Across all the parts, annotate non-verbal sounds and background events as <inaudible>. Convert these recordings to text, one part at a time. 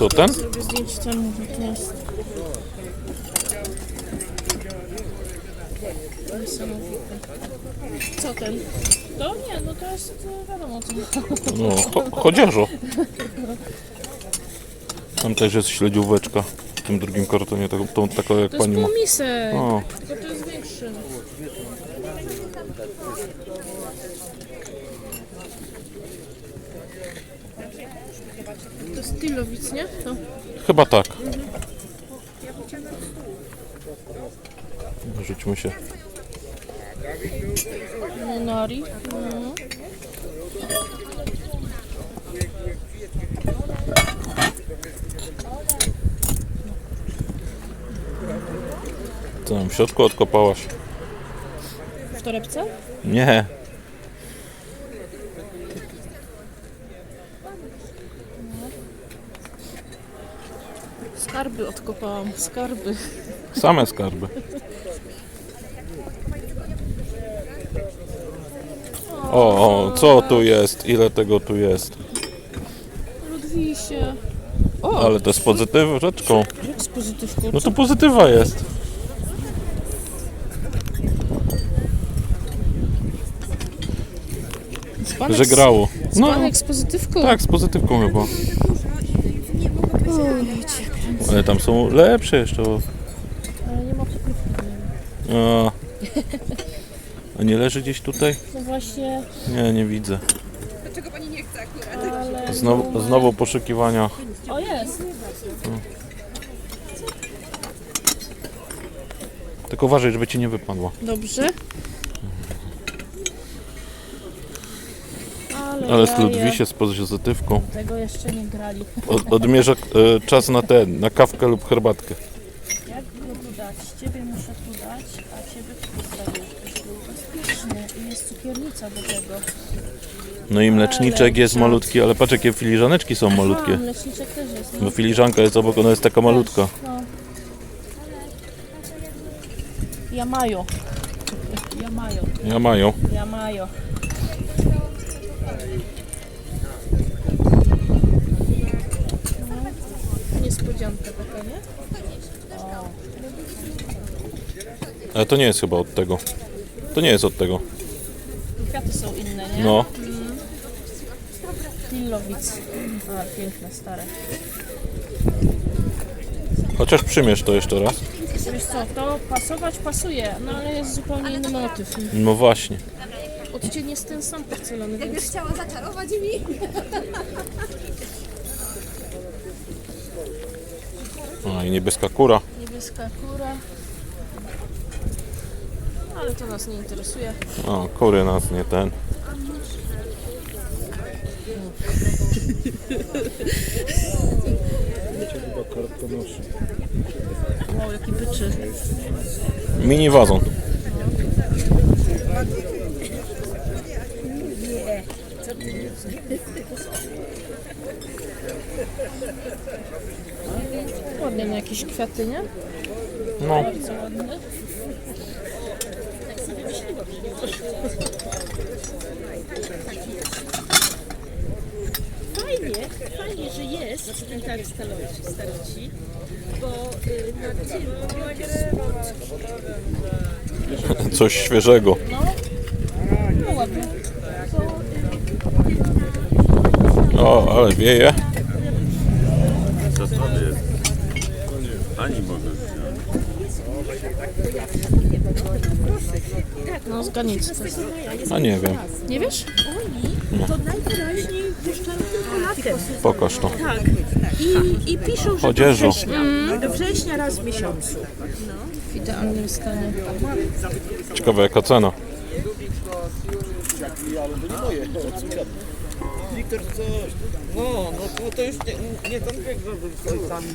Co ten? Zrobię zdjęcie temu, to jest. Co ten? To nie, no to jest e, wiadomo co. No, cho chodziarzo. Tam też jest śledzióweczka w tym drugim kartonie, taką, tą, taką jak To jest pani ma. półmisek, O, tylko to jest większy. To jest Tilowic, nie? To. chyba tak. Rzućmy się. Nori. No. Co tam w środku odkopałaś? W torebce? Nie. Skarby odkopałam, skarby. Same skarby. O, o, co tu jest? Ile tego tu jest? Ludwisie. O, Ale to jest pozytyweczką. jak z pozytywką. No to pozytywa jest. Dzbanek Że z- grało. No, Dzbanek z pozytywką? tak, z pozytywką chyba. Ojejcie, Ale tam są lepsze jeszcze. ale nie ma pokrywki. A, a nie leży gdzieś tutaj? No właśnie, Nie, nie widzę. ale... Znowu, znowu poszukiwania. O, jest. Tylko uważaj, żeby ci nie wypadło. Dobrze. Ale, Ale z jaja. Ludwisie z pozytywką. Tego jeszcze nie grali. Od, odmierza e, czas na ten, na kawkę lub herbatkę. Jak go tu dać? Ciebie muszę tu dać, a ciebie tu postawię. był bezpieczny. I jest cukiernica do tego. No i mleczniczek jest malutki, ale patrz jakie filiżaneczki są A, malutkie. mleczniczek też jest. Bo filiżanka jest obok, ona jest taka malutka. No. Ja mają. Ja mają. Ja Niespodzianka taka, nie? Ale to nie jest chyba od tego. To nie jest od tego. Kwiaty są inne, nie? No. Pillowic. A, piękne, stare. Chociaż przymierz to jeszcze raz. Wiesz co, to pasować pasuje, no ale jest zupełnie inny motyw. No właśnie. Odcień jest ten sam porcelany, Jakbyś więc chciała zaczarować mi. A i niebieska kura. niebieska kura. Ale to nas nie interesuje. O, kury nas nie ten. Wow, jaki byczy. Mini wazon. Ładne na jakieś kwiaty, nie? No. Bardzo ładne. Fajnie, fajnie, że jest ten targ staroci, staroci bo y, na tym Coś świeżego. No ładne. O, ale wieje. Co to jest? Ani mogę No z ganicy to jest. A nie wiem. Nie wiesz? to najwyraźniej tylko latem. Pokaż to. Tak. I, I piszą, że Odzieżu. do września. Do września raz w miesiącu. W idealnym stanie. Ciekawe jaka cena. No, no to, to już nie, nie ten wiek, żeby z ojcami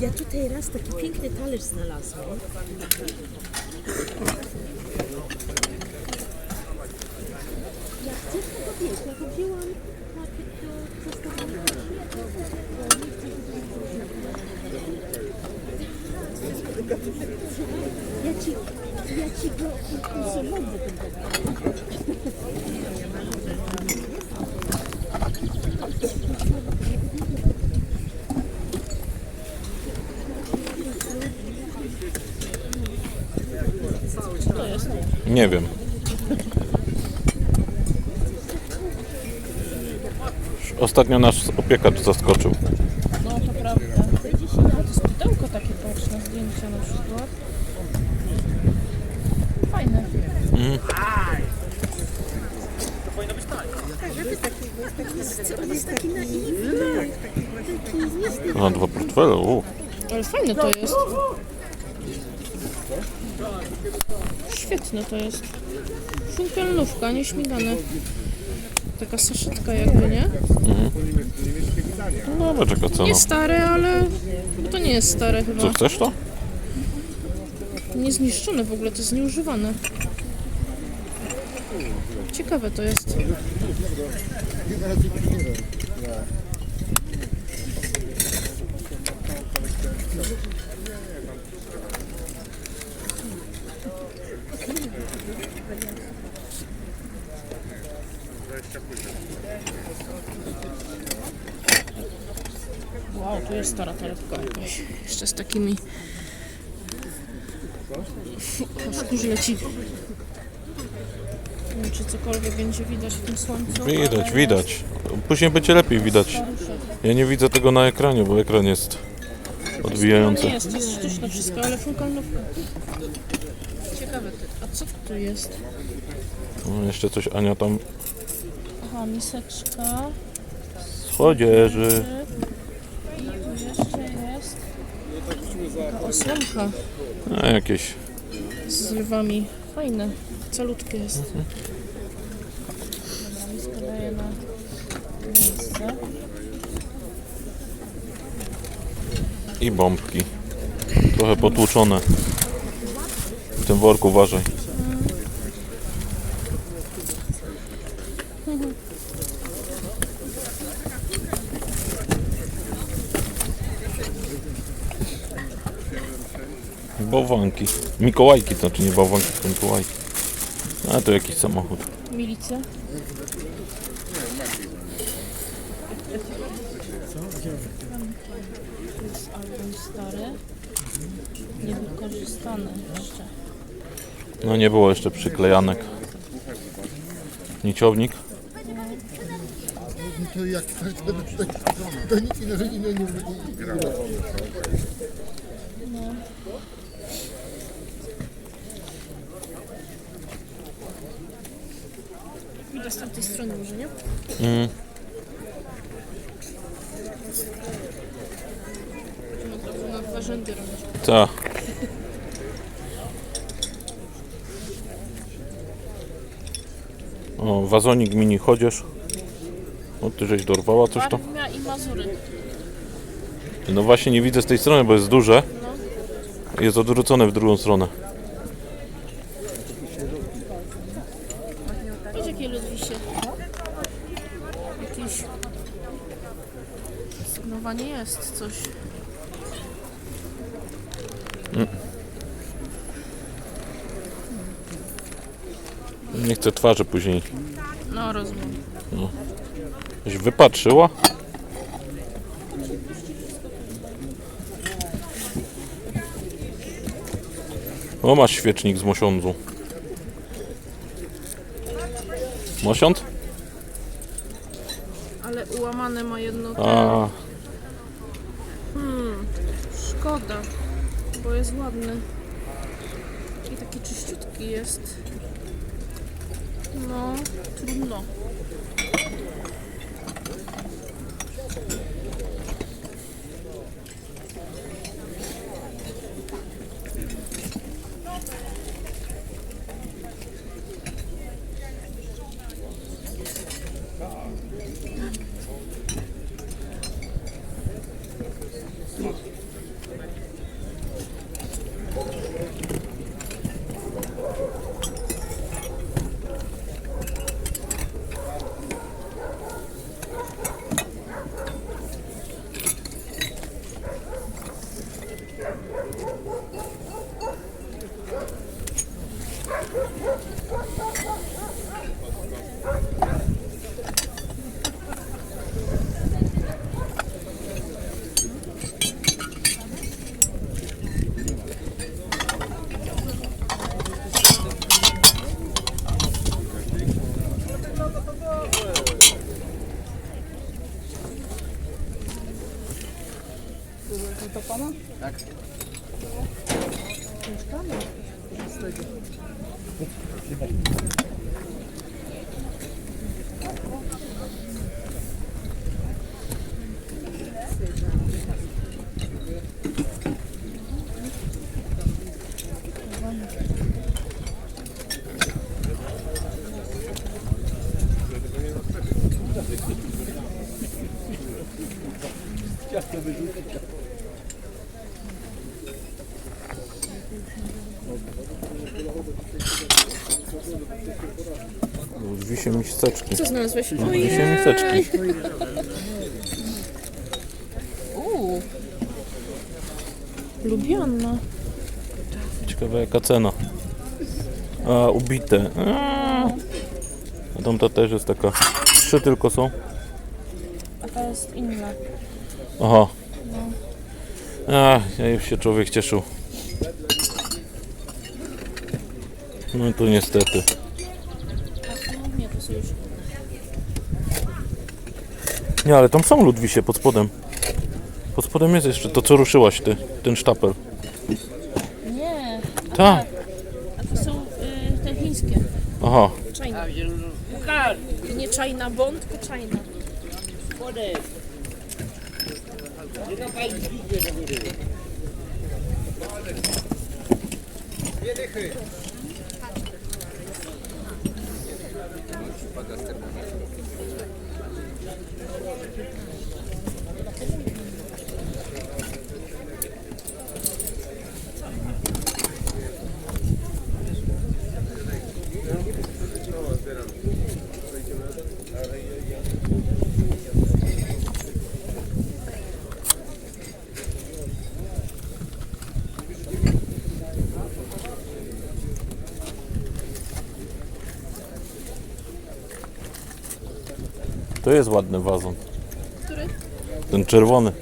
Ja tutaj raz taki piękny talerz znalazłam. Ja chcę tego wiesz, ja go wzięłam na do zastosowania. To jest. Nie wiem. Ostatnio nasz opiekacz zaskoczył. No to prawda. A to jest pudełko takie patrz na zdjęcia na przykład. Fajne. A dwa portfele, u. Ale fajne to jest. Świetne to jest. Funkelnówka, nieśmigane. Taka saszetka jakby, nie? No dobra, czeka cena. Nie stare, ale to nie jest stare chyba. Co, chcesz to? Niezniszczone w ogóle, to jest nieużywane. Ciekawe to jest. Wow, tu jest stara toaletka jakaś. Jeszcze z takimi Aż leci. Wiem, czy cokolwiek będzie widać w tym słońcu. Widać, ale widać. Później będzie lepiej widać. Ja nie widzę tego na ekranie, bo ekran jest odbijający. nie jest, to jest sztuczne wszystko, ale funkalnówka. Ciekawe, a co tu jest? No, jeszcze coś Ania tam Aha, miseczka. z chodzieży. I tu jeszcze jest taka osłonka A jakieś. z lwami. Fajne, calutkie jest. Dobra, miskę daję na miejsce. I bombki. Trochę potłuczone. W tym worku uważaj. Bałwanki. Mikołajki, to znaczy nie bałwanki, tylko Mikołajki. A to jakiś samochód. Milicja. Album stary. Niewykorzystany jeszcze. No nie było jeszcze przyklejanek. Niciownik. To jak to, to, to, to nic innego nie, nie, nie, Widać z tamtej strony może, nie? Mm. Od razu na dwa rzędy robić. Ta. O, wazonik mini chodzież. O, ty żeś dorwała coś tam? Warmia i Mazury. No właśnie nie widzę z tej strony, bo jest duże. Jest odwrócone w drugą stronę. Patrz jakie Ludwisie. Jakiś... Sygnowanie jest coś. Nie chcę twarzy później. No rozumiem. Żeś wypatrzyła? O, masz świecznik z mosiądzu. Mosiąd? Ale ułamane ma jedno. A, Szkoda, bo jest ładny. I taki czyściutki jest. No, trudno. Miseczki. Co znalazłeś? Drzwi się miseczki. Uuu. Lubiana. Ciekawe jaka cena. A, ubite. A, tamta też jest taka. Trzy tylko są. A ta jest inna. Aha. A, ja już się człowiek cieszył. No i tu niestety. No. Nie, ale tam są Ludwisie pod spodem. Pod spodem jest jeszcze to, co ruszyłaś ty, ten sztapel. Nie. Tak. A to są y, te chińskie. Aha. China. Nie China Bond, tylko China. To jest ładny wazon. Który? Ten czerwony.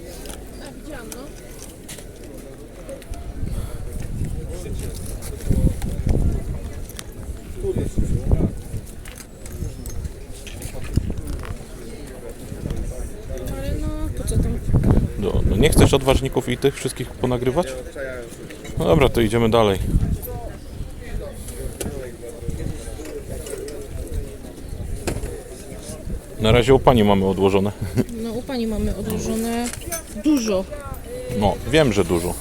No, no nie chcesz odważników i tych wszystkich ponagrywać? No dobra, to idziemy dalej. Na razie u pani mamy odłożone. No u pani mamy odłożone dużo. No, wiem, że dużo.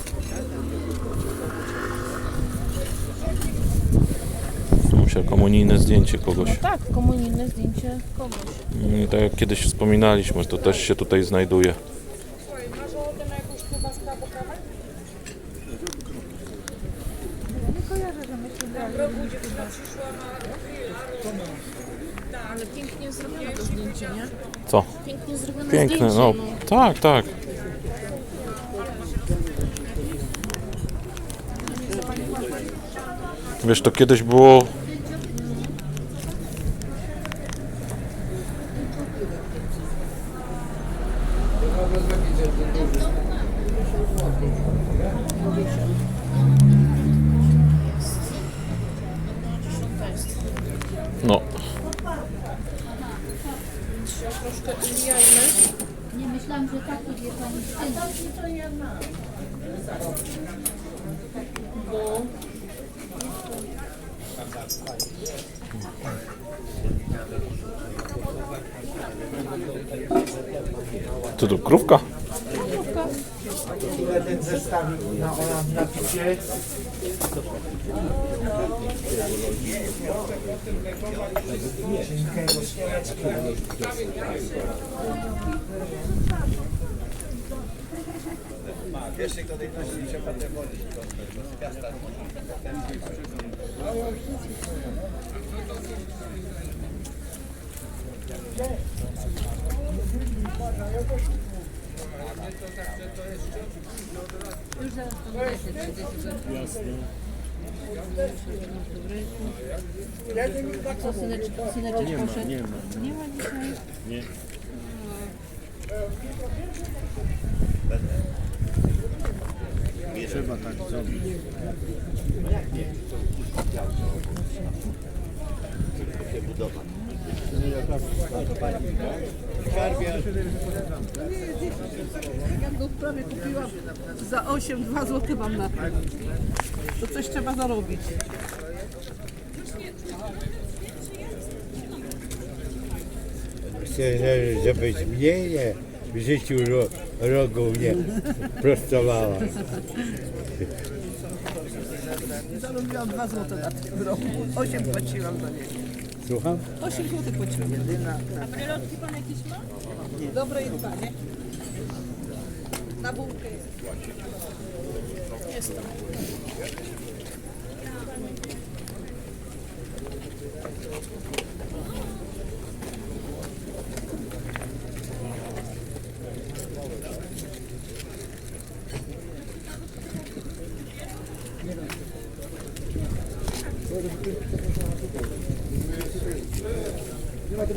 Musia komunijne zdjęcie kogoś. Tak, komunijne zdjęcie kogoś. I tak jak kiedyś wspominaliśmy, to też się tutaj znajduje. Ale pięknie zrobione to zdjęcie, nie? Co? Pięknie zrobione Piękne, zdjęcie. no. Tak, tak. Wiesz, to kiedyś było. Pierwszy, kto tej nosi się potem modlić, to z piasta. Thank you picie. Cienkiego skóreczki. Co syneczek, syneczek poszedł? Nie ma. Nie ma dzisiaj. Trzeba tak zrobić. Ja go prawie kupiłam za 8, 2 zł mam na to. To coś trzeba zarobić. Chcę, żebyś mnie nie w życiu ro, rogu nie prostowała. Zarobiłam 2 zł na tym roku. 8 płaciłam za niego. Słucham? 8 zł płaciłam. A brylotki pan jakieś ma? Dobre i dwa? Na bułkę jest. Jest to.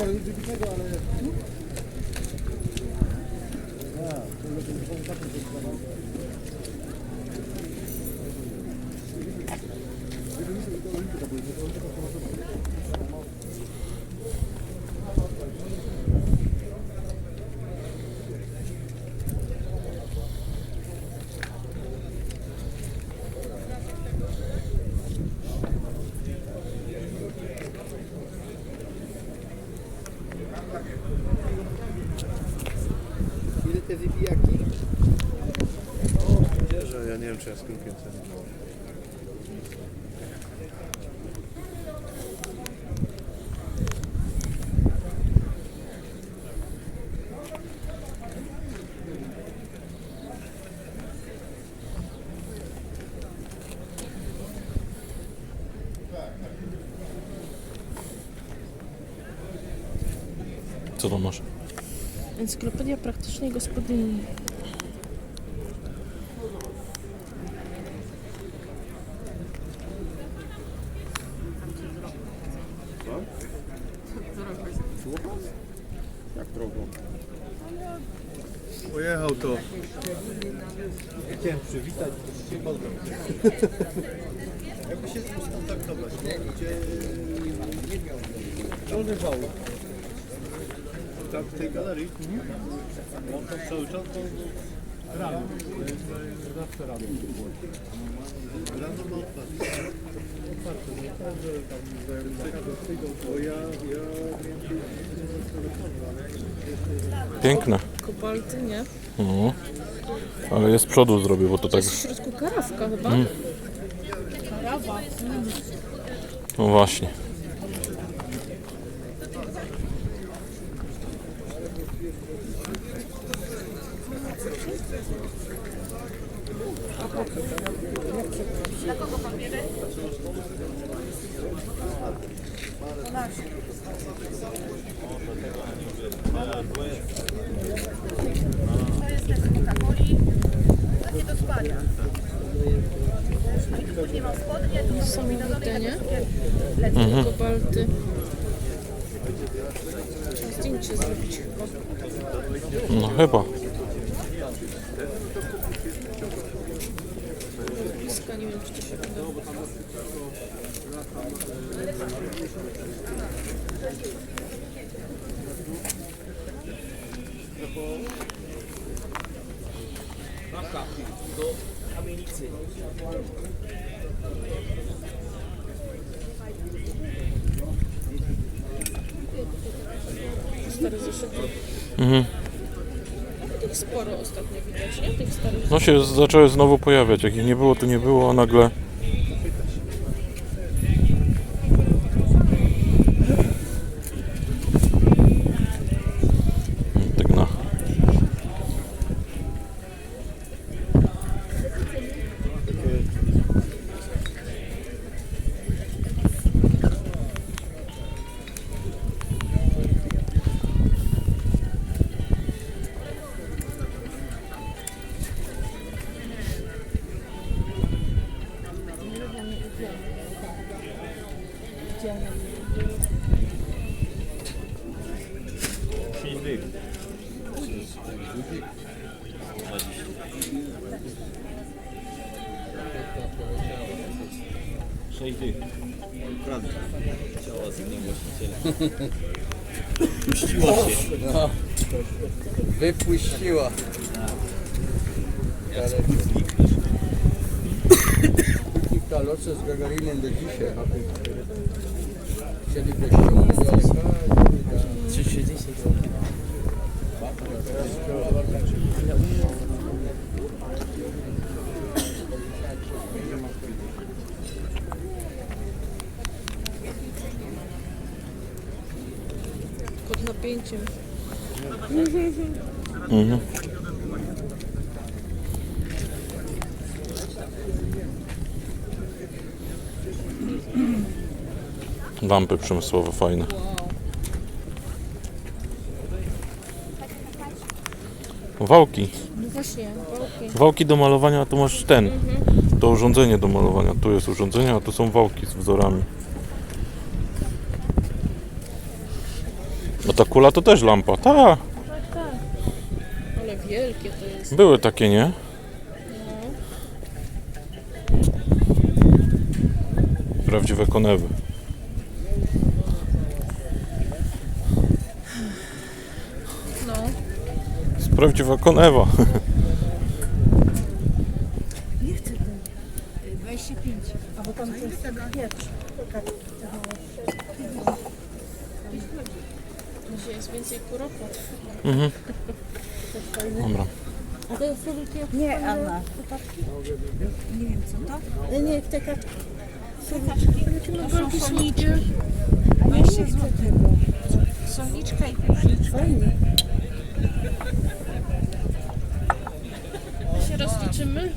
Ile wiem, czy ja z krukiem ceny. Co tam masz? Encyklopedia praktycznej gospodyni. Chciałem przywitać, się poznam. Jakby się skontaktować, nie? Gdzie nie miał. Dolny wał. Tam w tej galerii. On tam cały czas to rano. Zawsze rano. Rano ma otwarte. Otwarte, no tak, że tam zajadę przyjdą, bo ja, ja miałem Piękne. Kobalty, nie? No. Ale jest z przodu zrobię, bo to tak... W środku karawka chyba. Karawa. No właśnie. Niesamowite, nie? Kobalty. Trzeba zdjęcie zrobić chyba. No chyba. Bliska, nie wiem czy to się uda. Stare zeszyty. Mhm. Tych sporo ostatnio widać, nie? Tych starych No się zaczęły znowu pojawiać. Jak ich nie było, to nie było, a nagle... No. Wypuściła. Kilka loce z Gagarinem do dzisiaj. Chcieli go ściągnąć do lekarza. Pod napięciem. Mhm. Lampy przemysłowe fajne. Wałki. No właśnie, wałki. Wałki do malowania, a tu masz ten. To urządzenie do malowania. Tu jest urządzenie, a tu są wałki z wzorami. Ta kula to też lampa. Ta. Tak, tak. Ale wielkie to jest. Były takie, nie? Prawdziwe konewy. No. jest prawdziwa konewa. <laughs> Nie chcę ten. 25. A bo tam to jest pierwszy. Dzisiaj jest więcej kuropot. Mhm. Dobra. A to jest sobie takie Nie, Anna. Nie wiem co to. Nie, nie, taka... To są soniczki. A jeszcze złotego. Soniczka i piórzniczka. się rozliczymy.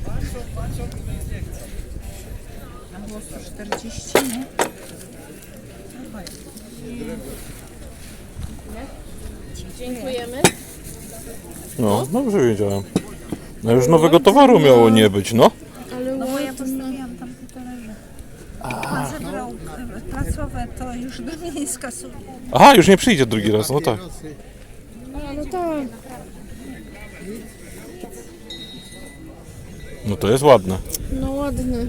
Tam było 140, nie? Dziękujemy. No, dobrze wiedziałem. No już nowego towaru miało nie być, no. Ale No bo ja postawiłam tam półtora Pan zebrał placowe, to już do mnie nie skasuje. Aha, już nie przyjdzie drugi raz, no tak. A, no tak. No to jest ładne. No ładne.